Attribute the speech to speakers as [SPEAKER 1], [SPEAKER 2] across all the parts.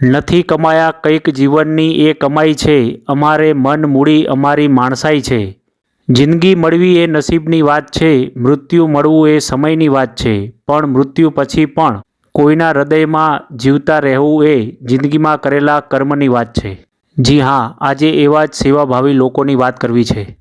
[SPEAKER 1] નથી કમાયા, કંઈક જીવનની એ કમાઈ છે, અમારે મન મૂડી અમારી માણસાઈ છે. જિંદગી મળવી એ નસીબની વાત છે, મૃત્યુ મળવું એ સમયની વાત છે, પણ મૃત્યુ પછી પણ કોઈના હૃદયમાં જીવતા રહેવું એ જિંદગીમાં કરેલા કર્મની વાત છે. જી હા, આજે એવા જ સેવાભાવી લોકોની વાત કરવી છે.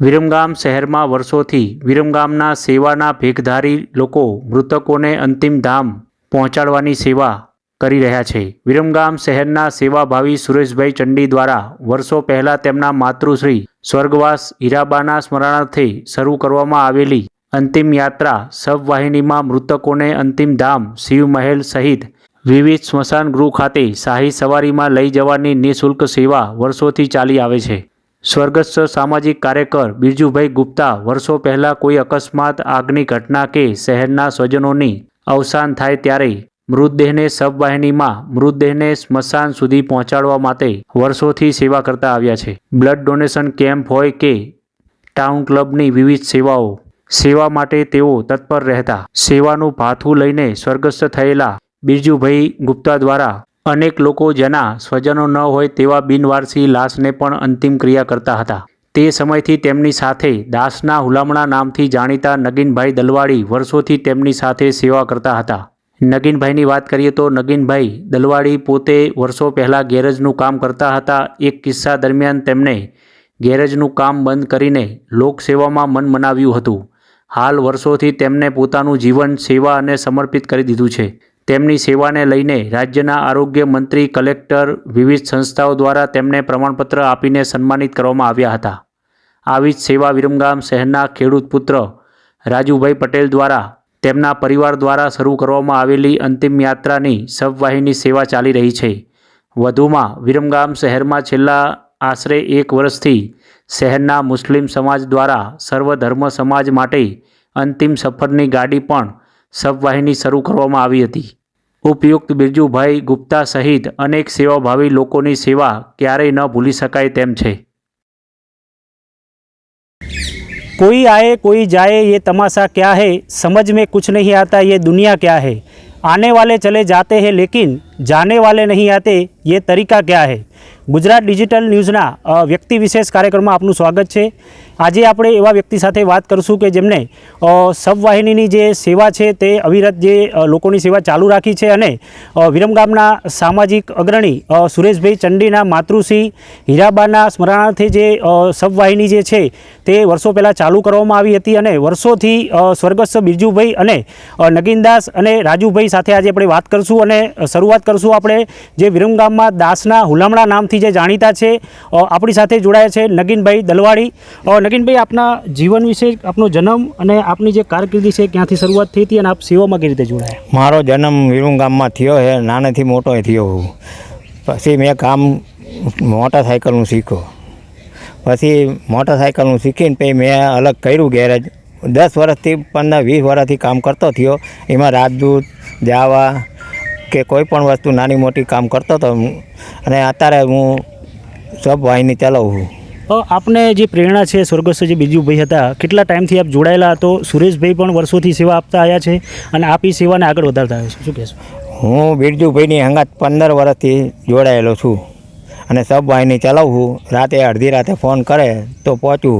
[SPEAKER 1] વિરમગામ શહેરમાં વર્ષોથી વિરમગામના સેવાના ભેખધારી લોકો મૃતકોને અંતિમ ધામ પહોંચાડવાની સેવા કરી રહ્યા છે. વિરમગામ શહેરના સેવાભાવી સુરેશભાઈ ચંડી દ્વારા વર્ષો પહેલાં તેમના માતૃશ્રી સ્વર્ગવાસ હીરાબાના સ્મરણાર્થે શરૂ કરવામાં આવેલી અંતિમ યાત્રા સબવાહિનીમાં મૃતકોને અંતિમ ધામ શિવ મહેલ સહિત વિવિધ સ્મશાન ગૃહ ખાતે શાહી સવારીમાં લઈ જવાની નિઃશુલ્ક સેવા વર્ષોથી ચાલી આવે છે. સ્વર્ગસ્થ સામાજિક કાર્યકર બિરજુભાઈ ગુપ્તા વર્ષો પહેલાં કોઈ અકસ્માત, આગની ઘટના કે શહેરના સ્વજનોની અવસાન થાય ત્યારે મૃતદેહને સબવાહિનીમાં મૃતદેહને સ્મશાન સુધી પહોંચાડવા માટે વર્ષોથી સેવા કરતા આવ્યા છે. બ્લડ ડોનેશન કેમ્પ હોય કે ટાઉન ક્લબની વિવિધ સેવાઓ, સેવા માટે તેઓ તત્પર રહેતા. સેવાનું ભાથું લઈને સ્વર્ગસ્થ થયેલા બિરજુભાઈ ગુપ્તા દ્વારા અનેક લોકો જેના સ્વજનો ન હોય તેવા બિનવારસી લાશને પણ અંતિમ ક્રિયા કરતા હતા. તે સમયથી તેમની સાથે દાસના હુલામણા નામથી જાણીતા નગીનભાઈ દલવાડી વર્ષોથી તેમની સાથે સેવા કરતા હતા. નગીનભાઈની વાત કરીએ તો નગીનભાઈ દલવાડી પોતે વર્ષો પહેલાં ગેરેજનું કામ કરતા હતા. એક કિસ્સા દરમિયાન તેમણે ગેરેજનું કામ બંધ કરીને લોકસેવામાં મન મનાવ્યું હતું. હાલ વર્ષોથી તેમને પોતાનું જીવન, સેવા અને સમર્પિત કરી દીધું છે. તેમની સેવાને લઈને રાજ્યના આરોગ્ય મંત્રી, કલેક્ટર, વિવિધ સંસ્થાઓ દ્વારા તેમને પ્રમાણપત્ર આપીને સન્માનિત કરવામાં આવ્યા હતા. આવી જ સેવા વિરમગામ શહેરના ખેડૂત પુત્ર રાજુભાઈ પટેલ દ્વારા તેમના પરિવાર દ્વારા શરૂ કરવામાં આવેલી અંતિમ યાત્રાની સબવાહિની સેવા ચાલી રહી છે. વધુમાં, વિરમગામ શહેરમાં છેલ્લા આશરે એક વર્ષથી શહેરના મુસ્લિમ સમાજ દ્વારા સર્વધર્મ સમાજ માટે અંતિમ સફરની ગાડી પણ સબવાહિની શરૂ કરવામાં આવી હતી. ઉપયુક્ત બિરજુભાઈ ગુપ્તા સહિત અનેક સેવાભાવી લોકોની સેવા ક્યારેય ન ભૂલી શકાય તેમ છે.
[SPEAKER 2] कोई आए कोई जाए ये तमाशा क्या है समझ में कुछ नहीं आता ये दुनिया क्या है आने वाले चले जाते हैं लेकिन जाने वाले नहीं आते ये तरीका क्या है ગુજરાત ડિજિટલ ન્યૂઝના અ, વ્યક્તિ વિશેષ કાર્યક્રમમાં આપનું સ્વાગત છે આજે આપણે એવા વ્યક્તિ સાથે વાત કરશું કે જેમને અ, સબવાહિનીની જે સેવા છે તે અવિરત જે અ, લોકોની સેવા ચાલુ રાખી છે અને અ, વિરમગામના સામાજિક અગ્રણી અ, સુરેશભાઈ ચંડીના માતૃશ્રી હીરાબાના સ્મરણાર્થે જે અ, સબવાહિની જે છે તે વર્ષો પહેલાં ચાલુ કરવામાં આવી હતી અને વર્ષોથી અ, સ્વર્ગસ્થ બિરજુભાઈ અને અ, નગીનદાસ અને રાજુભાઈ સાથે આજે આપણે વાત કરશું અને શરૂઆત કરશું આપણે, જે વિરમગામમાં દાસના હુલામણા નામથી જે જાણીતા છે આપણી સાથે જોડાયા છે નગીનભાઈ દલવાડી. નગીનભાઈ, આપના જીવન વિશે, આપનો જન્મ અને આપની જે કારકિર્દી છે ક્યાંથી શરૂઆત થઈ હતી અને આપ સેવામાં કેવી રીતે જોડાયા?
[SPEAKER 3] મારો જન્મ વિરમગામમાં થયો છે, નાનેથી મોટો થયો હું. પછી મેં કામ મોટરસાઇકલનું શીખ્યો. પછી મોટરસાઇકલનું શીખીને પછી મેં અલગ કર્યું ગેરેજ. દસ વર્ષથી પંદર વીસ વર્ષથી કામ કરતો થયો. એમાં રાજદૂત, જાવા કે કોઈ પણ વસ્તુ નાની મોટી કામ કરતો હતો અને અત્યારે હું સબ વાહિની ચલાવું છું.
[SPEAKER 2] આપને જે પ્રેરણા છે સ્વર્ગસ્થ જે બીજુભાઈ હતા કેટલા ટાઈમથી આપ જોડાયેલા તો? સુરેશભાઈ પણ વર્ષોથી સેવા આપતા આવ્યા છે અને આપ સેવાને આગળ વધારતા આવ્યા છે. શું કહેશો?
[SPEAKER 3] હું બિરજુભાઈની હંગાત પંદર વર્ષથી જોડાયેલો છું અને સબ વાહિની ચલાવું છું. રાતે અડધી રાતે ફોન કરે તો પહોંચું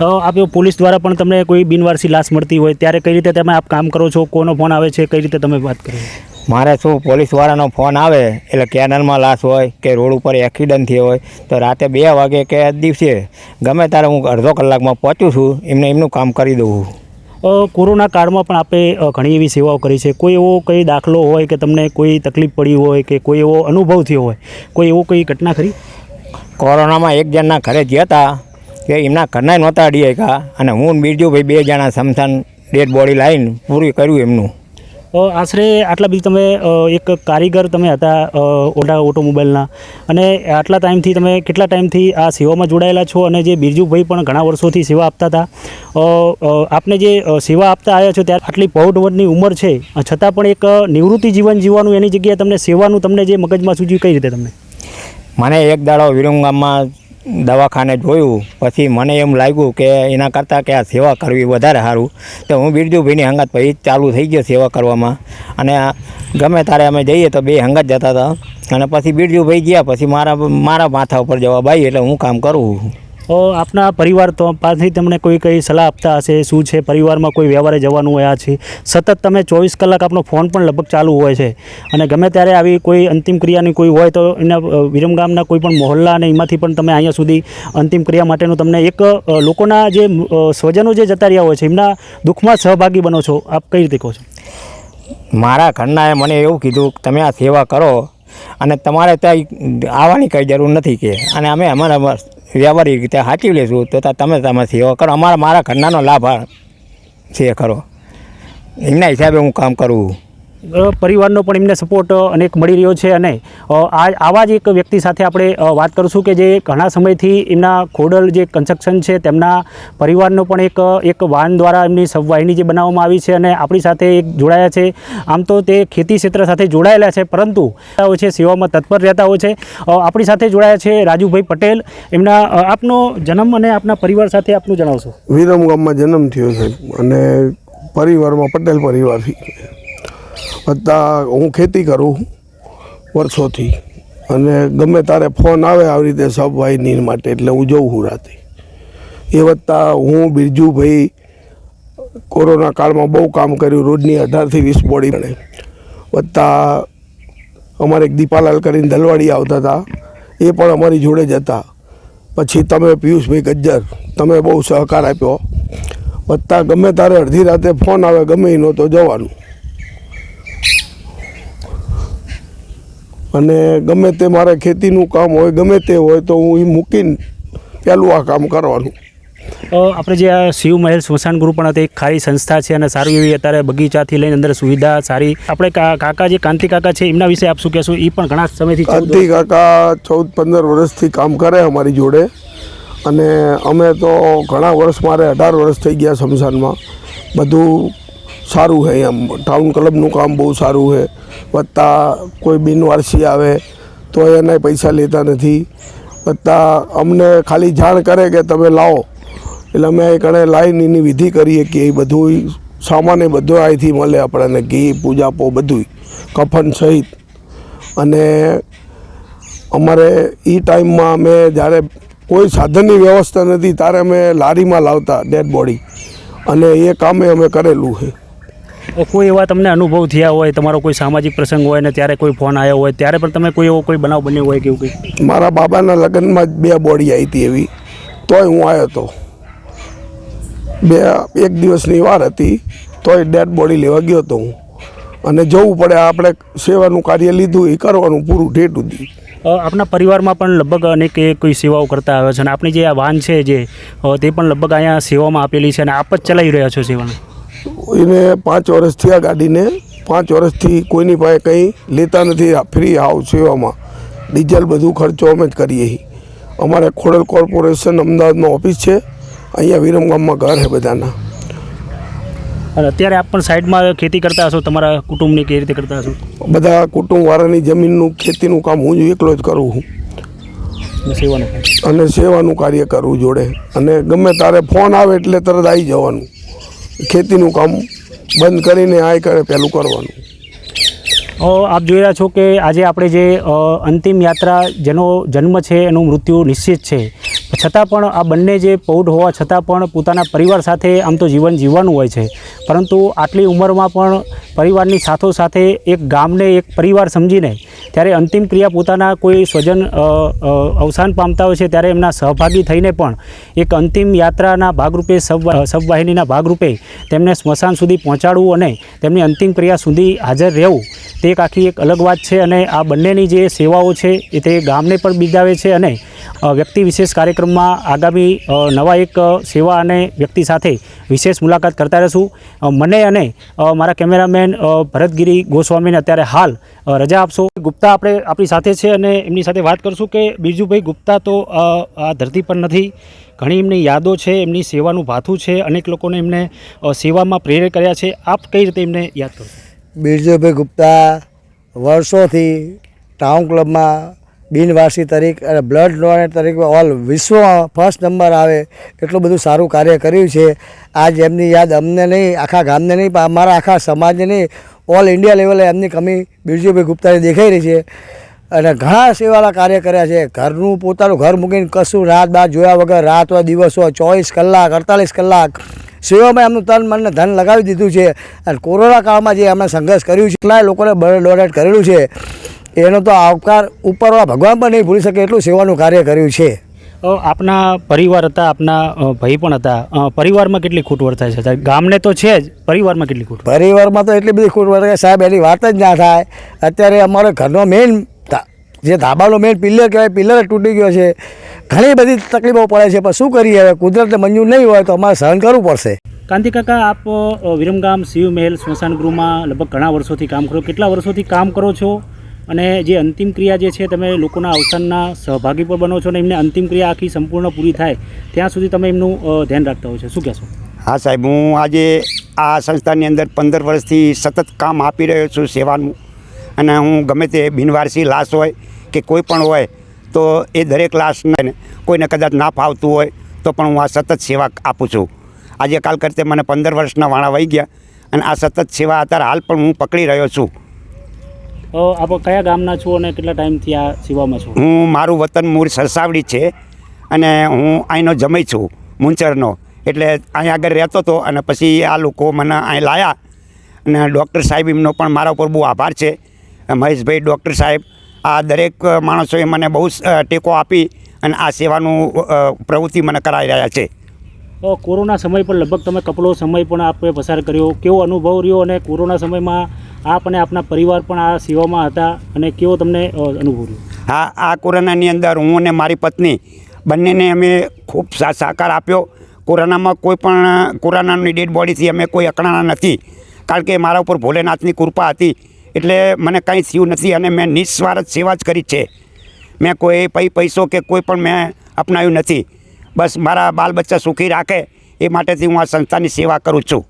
[SPEAKER 2] આપ પોલીસ દ્વારા પણ તમને કોઈ બિનવારસી લાશ મળતી હોય ત્યારે કઈ રીતે તમે આપ કામ કરો છો? કોનો ફોન આવે છે? કઈ રીતે તમે વાત કરો
[SPEAKER 3] મારે શું પોલીસવાળાનો ફોન આવે એટલે કેનલમાં લાશ હોય કે રોડ ઉપર એક્સિડન્ટ થયો હોય તો રાતે બે વાગે કે દિવસે ગમે ત્યારે હું અડધો કલાકમાં પહોંચું છું એમને એમનું કામ કરી દઉં
[SPEAKER 2] કોરોના કાળમાં પણ આપે ઘણી એવી સેવાઓ કરી છે. કોઈ એવો કંઈ દાખલો હોય કે તમને કોઈ તકલીફ પડી હોય કે કોઈ એવો અનુભવ થયો હોય કોઈ એવો કોઈ ઘટના ખરી?
[SPEAKER 3] કોરોનામાં એક જણના ઘરે ગયા હતા કે એમના ઘરના નહોતા અડી શક્યા અને હું ને બીજું ભાઈ બે જણા સમસાન ડેડ બોડી લાવીને પૂરી કર્યું એમનું.
[SPEAKER 2] આશરે આટલા બધી તમે એક કારીગર તમે હતા ઓટા ઓટોમોબાઈલના. અને આટલા ટાઈમથી તમે કેટલા ટાઈમથી આ સેવામાં જોડાયેલા છો? અને જે બિરજુભાઈ પણ ઘણા વર્ષોથી સેવા આપતા હતા. આપને જે સેવા આપતા આવ્યા છો ત્યારે આટલી પૌઢ વર્ષની ઉંમર છે. છતાં પણ એક નિવૃત્તિ જીવન જીવવાનું એની જગ્યાએ તમને સેવાનું તમને જે મગજમાં સૂચ્યું કઈ રીતે તમને?
[SPEAKER 3] મને એક દાડો વિરમગામમાં દવાખાને જોયું. પછી મને એમ લાગ્યું કે એના કરતાં કે આ સેવા કરવી વધારે સારું. તો હું બિરજુભાઈની હંગાત પછી ચાલુ થઈ ગયો સેવા કરવામાં. અને ગમે ત્યારે અમે જઈએ તો બે હંગત જતા હતા. અને પછી બિરજુભાઈ ગયા, પછી મારા મારા માથા ઉપર જવાબ આવી એટલે હું કામ કરું?
[SPEAKER 2] આપના પરિવાર તો પાસેથી તમને કોઈ કઈ સલાહ આપતા હશે? શું છે? પરિવારમાં કોઈ વ્યવહારે જવાનું હોય આ છે? સતત તમે ચોવીસ કલાક આપનો ફોન પણ લગભગ ચાલુ હોય છે. અને ગમે ત્યારે આવી કોઈ અંતિમ ક્રિયાની કોઈ હોય તો એના વિરમગામના કોઈ પણ મહોલ્લા અને એમાંથી પણ તમે અહીંયા સુધી અંતિમ ક્રિયા માટેનું તમને એક લોકોના જે સ્વજનો જે જતા રહ્યા હોય છે, એમના દુઃખમાં સહભાગી બનો છો. આપ કઈ રીતે કહો છો?
[SPEAKER 3] મારા ઘરનાએ મને એવું કીધું કે તમે આ સેવા કરો અને તમારે ત્યાં આવવાની કંઈ જરૂર નથી કે. અને અમે અમારા વ્યવહારિક રીતે સાચવી લઈશું તો તમે તમે સેવા કરો. અમારા મારા ઘરનાનો લાભ છે ખરો. એમના હિસાબે હું કામ કરું.
[SPEAKER 2] પરિવારનો પણ એમને સપોર્ટ અનેક મળી રહ્યો છે અને આ, આવા જ એક વ્યક્તિ સાથે આપણે વાત કરીશું કે જે ઘણા સમયથી એમના ખોડલ જે કન્સ્ટ્રક્શન છે તેમના પરિવારનો પણ એક એક વાહન દ્વારા એમની સબવાહિની જે બનાવવામાં આવી છે અને આપણી સાથે એક જોડાયા છે. આમ તો તે ખેતી ક્ષેત્ર સાથે જોડાયેલા છે, પરંતુ હોય છે, સેવામાં તત્પર રહેતા હોય છે. આપણી સાથે જોડાયા છે રાજુભાઈ પટેલ. એમના આપનો જન્મ અને આપના પરિવાર સાથે આપનું જણાવશો.
[SPEAKER 4] વિરમ ગામમાં જન્મ થયો છે અને પરિવારમાં પટેલ પરિવારથી બધા હું ખેતી કરું વર્ષોથી. અને ગમે તારે ફોન આવે આવી રીતે સબવાહિની માટે, એટલે હું જઉં હું રાતે. એ વત્તા હું, બિરજુભાઈ કોરોના કાળમાં બહુ કામ કર્યું, રોજની અઢારથી વીસ બોડી ગણે વત્તા અમારે એક દીપાલાલ કરીને દલવાડી આવતા હતા. એ પણ અમારી જોડે જ હતા. પછી તમે પિયુષભાઈ ગજ્જર, તમે બહુ સહકાર આપ્યો. વત્તા ગમે તારે અડધી રાતે ફોન આવે, ગમે એનો તો જવાનું. અને ગમે તે મારે ખેતીનું કામ હોય ગમે તે હોય તો હું એ મૂકીને પહેલું આ કામ કરવાનું.
[SPEAKER 2] આપણે જે આ શિવ મહેલ સ્મશાન ગૃહ પણ હતી એક ખારી સંસ્થા છે અને સારી એવી અત્યારે બગીચાથી લઈને અંદર સુવિધા સારી. આપણે કા- કાકા જે કાંતિ કાકા છે એમના વિશે આપ શું કહેશો? એ પણ ઘણા સમયથી
[SPEAKER 4] કાંતિ કાકા ચૌદ પંદર વર્ષથી કામ કરે અમારી જોડે. અને અમે તો ઘણા વર્ષ મારે અઢાર વર્ષ થઈ ગયા સ્મશાનમાં. બધું સારું છે એમ. ટાઉન ક્લબનું કામ બહુ સારું છે વત્તા કોઈ બિનવારસી આવે તો એને પૈસા લેતા નથી. વત્તા અમને ખાલી જાણ કરે કે તમે લાવો. એટલે અમે એ કણે લાઈન એની વિધિ કરીએ કે એ બધું સામાન એ બધું અહીંથી મળે આપણને ઘી પૂજાપો બધું કફન સહિત. અને અમારે એ ટાઈમમાં અમે જ્યારે કોઈ સાધનની વ્યવસ્થા નથી, ત્યારે અમે લારીમાં લાવતા, ડેડ બોડી. અને એ કામે અમે કરેલું છે
[SPEAKER 2] કોઈ એવા તમને અનુભવ થયા હોય તમારો કોઈ સામાજિક પ્રસંગ હોય ને ત્યારે કોઈ ફોન આવ્યો હોય ત્યારે પણ તમે કોઈ એવો કોઈ બનાવ બન્યો હોય કેવું કંઈ?
[SPEAKER 4] મારા બાબાના લગ્નમાં જ બે બોડી આવી હતી એવી. તોય હું આવ્યો હતો બે એક દિવસની વાર હતી તોય ડેડ બોડી લેવા ગયો હતો હું. અને જવું પડે આપણે સેવાનું કાર્ય લીધું એ કરવાનું પૂરું ઠેઠું
[SPEAKER 2] સુધી. આપણા પરિવારમાં પણ લગભગ અનેક એ કોઈ સેવાઓ કરતા આવ્યા છે અને આપણી જે આ વાન છે જે તે પણ લગભગ અહીંયા સેવામાં આપેલી છે અને આપ જ ચલાવી રહ્યા છો સેવાનું?
[SPEAKER 4] એને પાંચ વર્ષથી આ ગાડીને પાંચ વર્ષથી કોઈની પાસે કંઈ લેતા નથી ફ્રી હાવ સેવામાં ડીઝલ બધું ખર્ચો અમે જ કરીએ છીએ. અમારે ખોડલ કોર્પોરેશન અમદાવાદમાં ઓફિસ છે. અહીંયા વિરમગામમાં ઘર છે બધાના.
[SPEAKER 2] અને અત્યારે આપ પણ સાઈડમાં ખેતી કરતા હશો તમારા કુટુંબની કેવી રીતે કરતા હશો?
[SPEAKER 4] બધા કુટુંબવાળાની જમીનનું ખેતીનું કામ હું જ એકલો જ કરું છું.
[SPEAKER 2] અને સેવાનું
[SPEAKER 4] અને સેવાનું કાર્ય કરવું જોડે. અને ગમે તારે ફોન આવે એટલે તરત આવી જવાનું. ખેતીનું કામ બંધ કરીને આ કરે પહેલું કરવાનું.
[SPEAKER 2] આપ જોઈ રહ્યા છો કે આજે આપણે જે અંતિમ યાત્રા જેનો જન્મ છે એનું મૃત્યુ નિશ્ચિત છે. છતાં પણ આ બંને જે પૌઢ હોવા છતાં પણ પોતાના પરિવાર સાથે આમ તો જીવન જીવવાનું હોય છે. પરંતુ આટલી ઉંમરમાં પણ પરિવારની સાથોસાથે એક ગામને એક પરિવાર સમજીને ત્યારે અંતિમ ક્રિયા પોતાના કોઈ સ્વજન અવસાન પામતા હોય છે ત્યારે એમના સહભાગી થઈને પણ એક અંતિમ યાત્રાના ભાગરૂપે સબ સબવાહિનીના ભાગરૂપે તેમને સ્મશાન સુધી પહોંચાડવું અને તેમની અંતિમ ક્રિયા સુધી હાજર રહેવું, તે એક આખી એક અલગ વાત છે અને આ બંનેની જે સેવાઓ છે એ તે ગામને પણ બિરદાવે છે અને વ્યક્તિ વિશેષ કાર્યક્રમમાં આગામી નવા એક સેવા અને વ્યક્તિ સાથે વિશેષ મુલાકાત કરતા રહીશું. મને અને મારા કેમેરામેન ભરતગીરી ગોસ્વામીને અત્યારે હાલ રજા આપશો. ગુપ્તા આપણે, આપણી સાથે છે અને એમની સાથે વાત કરશું કે બિરજુભાઈ ગુપ્તા તો આ ધરતી પર નથી. ઘણી એમની યાદો છે, એમની સેવાનું ભાથું છે, અનેક લોકોને એમને સેવામાં પ્રેરિત કર્યા છે. આપ કઈ રીતે એમને યાદ કરો
[SPEAKER 5] બિરજુભાઈ ગુપ્તા વર્ષોથી ટાઉન ક્લબમાં બિનવારસી તરીકે બ્લડ ડોનેટ તરીકે ઓલ વિશ્વમાં ફર્સ્ટ નંબર આવે એટલું બધું સારું કાર્ય કર્યું છે. આજ એમની યાદ અમને નહીં, આખા ગામને નહીં, પણ અમારા આખા સમાજને નહીં. ઓલ ઇન્ડિયા લેવલે એમની કમી બિરજુભાઈ ગુપ્તાની દેખાઈ રહી છે. અને ઘણા સેવાના કાર્ય કર્યા છે. ઘરનું પોતાનું ઘર મૂકીને કશું રાત બાદ જોયા વગર, રાત હોય, દિવસ હોય, ચોવીસ કલાક, અડતાલીસ કલાક સેવામાં એમનું તન મનને ધન લગાવી દીધું છે. અને કોરોના કાળમાં જે એમણે સંઘર્ષ કર્યું છે, કેટલાય લોકોને બ્લડ ડોનેટ કરેલું છે. એનો તો આવકાર ઉપરવાળા ભગવાન પણ નહીં ભૂલી શકે એટલું સેવાનું કાર્ય કર્યું છે.
[SPEAKER 2] આપના પરિવાર હતા આપના ભાઈ પણ હતા. પરિવારમાં કેટલી ખૂટ વર્તાય છે? ગામને તો છે જ પરિવારમાં કેટલી ખૂટ
[SPEAKER 5] પરિવારમાં તો એટલી બધી ખૂટ કે સાહેબ એની વાત જ ના થાય. અત્યારે અમારો ઘરનો મેઇન જે ધાબાનો મેઇન પિલ્લર કહેવાય પિલ્લર તૂટી ગયો છે. ઘણી બધી તકલીફો પડે છે પણ શું કરીએ હવે? કુદરતને મંજૂર નહીં હોય તો અમારે સહન કરવું પડશે.
[SPEAKER 2] કાંતિ કાકા આપ વિરમગામ શિવ મહેલ સ્મશાન ગૃહમાં લગભગ ઘણા વર્ષોથી કામ કરો. કેટલા વર્ષોથી કામ કરો છો? અને જે અંતિમ ક્રિયા જે છે, તમે લોકોના અવસાનના સહભાગી પણ બનો છો અને એમને અંતિમ ક્રિયા આખી સંપૂર્ણ પૂરી થાય, ત્યાં સુધી તમે એમનું ધ્યાન રાખતા હોય છે. શું કહેશો?
[SPEAKER 6] હા, સાહેબ, હું આજે આ સંસ્થાની અંદર પંદર વર્ષથી સતત કામ આપી રહ્યો છું સેવાનું. અને હું ગમે તે બિનવારસી લાશ હોય કે કોઈ પણ હોય, તો એ દરેક લાશને કોઈને કદાચ ના ફાવતું હોય, તો પણ હું આ સતત સેવા આપું છું. આજે કાલ કરતે મને પંદર વર્ષના વાણા વહી ગયા અને આ સતત સેવા અત્યારે હાલ પણ હું પકડી રહ્યો છું.
[SPEAKER 2] આપ કયા ગામના છો અને કેટલા ટાઈમથી આ સેવામાં છો?
[SPEAKER 6] હું મારું વતન મૂળ સરસાવડી છે અને હું અહીંનો જમઈ છું, મુંચરનો. એટલે અહીં આગળ રહેતો હતો અને પછી આ લોકો મને અહીં લાયા અને ડૉક્ટર સાહેબ એમનો પણ મારા ઉપર બહુ આભાર છે. મહેશભાઈ, ડૉક્ટર સાહેબ, આ દરેક માણસોએ મને બહુ ટેકો આપી અને આ સેવાનું પ્રવૃત્તિ મને કરાવી રહ્યા છે.
[SPEAKER 2] કોરોના સમય પર લગભગ તમે કપલો સમય પણ આપે પસાર કર્યો. કેવો અનુભવ રહ્યો અને કોરોના સમયમાં આપ અને આપના પરિવાર પણ આ સેવામાં હતા અને કેવો તમને અનુભવ રહ્યો?
[SPEAKER 6] હા, આ કોરોનાની અંદર હું અને મારી પત્ની બંનેને અમે ખૂબ સા, સહકાર આપ્યો. કોરોનામાં કોઈ પણ, કોરોનાની ડેડ બોડીથી અમે કોઈ અકળાણા નથી. કારણ કે મારા ઉપર ભોલેનાથની કૃપા હતી. એટલે મને કંઈ થયું નથી અને મેં નિસ્વાર્થ સેવા જ કરી છે. મેં કોઈ પૈ, પૈસો કે કોઈ પણ મેં અપનાવ્યું નથી. બસ મારા બાલ બચ્ચા સુખી રાખે એ માટેથી હું આ સંસ્થાની સેવા કરું છું.